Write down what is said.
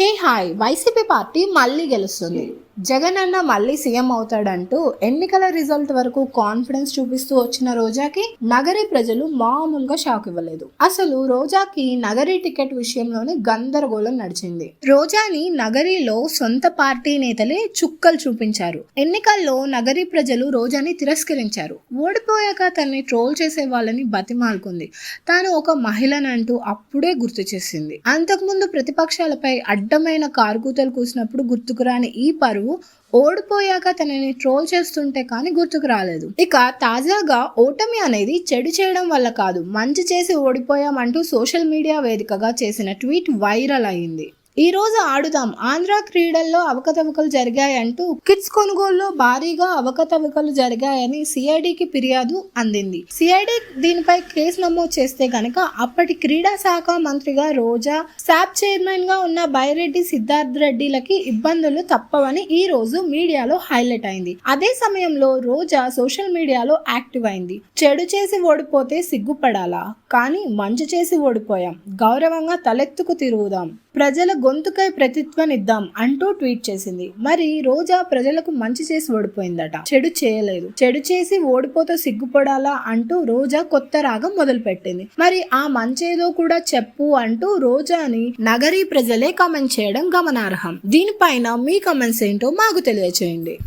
Hey hi YCP party మళ్ళీ గెలుస్తుంది. జగన్ అన్న మళ్ళీ సీఎం అవుతాడంటూ ఎన్నికల రిజల్ట్ వరకు కాన్ఫిడెన్స్ చూపిస్తూ వచ్చిన రోజాకి నగరి ప్రజలు మామూలుగా షాక్ ఇవ్వలేదు. అసలు రోజాకి నగరి టికెట్ విషయంలోనే గందరగోళం నడిచింది. రోజాని నగరిలో సొంత పార్టీ నేతలే చుక్కలు చూపించారు. ఎన్నికల్లో నగరి ప్రజలు రోజాని తిరస్కరించారు. ఓడిపోయాక తనని ట్రోల్ చేసే వాళ్ళని బతిమాలుకుంది. తాను ఒక మహిళనంటూ అప్పుడే గుర్తు చేసింది. అంతకుముందు ప్రతిపక్షాలపై అడ్డమైన కారుకూతలు కూసినప్పుడు గుర్తుకురాని ఈ గారు ఓడిపోయాక తనని ట్రోల్ చేస్తుంటే కానీ గుర్తుకు రాలేదు. ఇక తాజాగా ఓటమి అనేది చెడు చేయడం వల్ల కాదు మంచి చేసి ఓడిపోయామంటూ సోషల్ మీడియా వేదికగా చేసిన ట్వీట్ వైరల్ అయింది. ఈ రోజు ఆడుదాం. ఆంధ్ర క్రీడల్లో అవకతవకలు జరిగాయంటూ కిడ్స్ కొనుగోలులో భారీగా అవకతవకలు జరిగాయని సిఐడికి ఫిర్యాదు అందింది. సిఐడి దీనిపై కేసు నమోదు చేస్తే గనక అప్పటి క్రీడా శాఖ మంత్రిగా రోజా శాప్ చైర్మన్గా ఉన్న బైరెడ్డి సిద్ధార్థ్ రెడ్డిలకి ఇబ్బందులు తప్పవని ఈ రోజు మీడియాలో హైలైట్ అయింది. అదే సమయంలో రోజా సోషల్ మీడియాలో యాక్టివ్ అయింది. చెడు చేసి ఓడిపోతే సిగ్గుపడాలా? కానీ మంచి చేసి ఓడిపోయాం. గౌరవంగా తలెత్తుకు తిరుగుదాం. ప్రజల గొంతుకై ప్రతిత్వనిద్దాం అంటూ ట్వీట్ చేసింది. మరి రోజా ప్రజలకు మంచి చేసి ఓడిపోయిందట. చెడు చేయలేదు. చెడు చేసి ఓడిపోతే సిగ్గుపడాలా అంటూ రోజా కొత్త రాగం మొదలుపెట్టింది. మరి ఆ మంచేదో కూడా చెప్పు అంటూ రోజాని నగరీ ప్రజలే కామెంట్ చేయడం గమనార్హం. దీనిపైన మీ కమెంట్స్ ఏంటో మాకు తెలియచేయండి.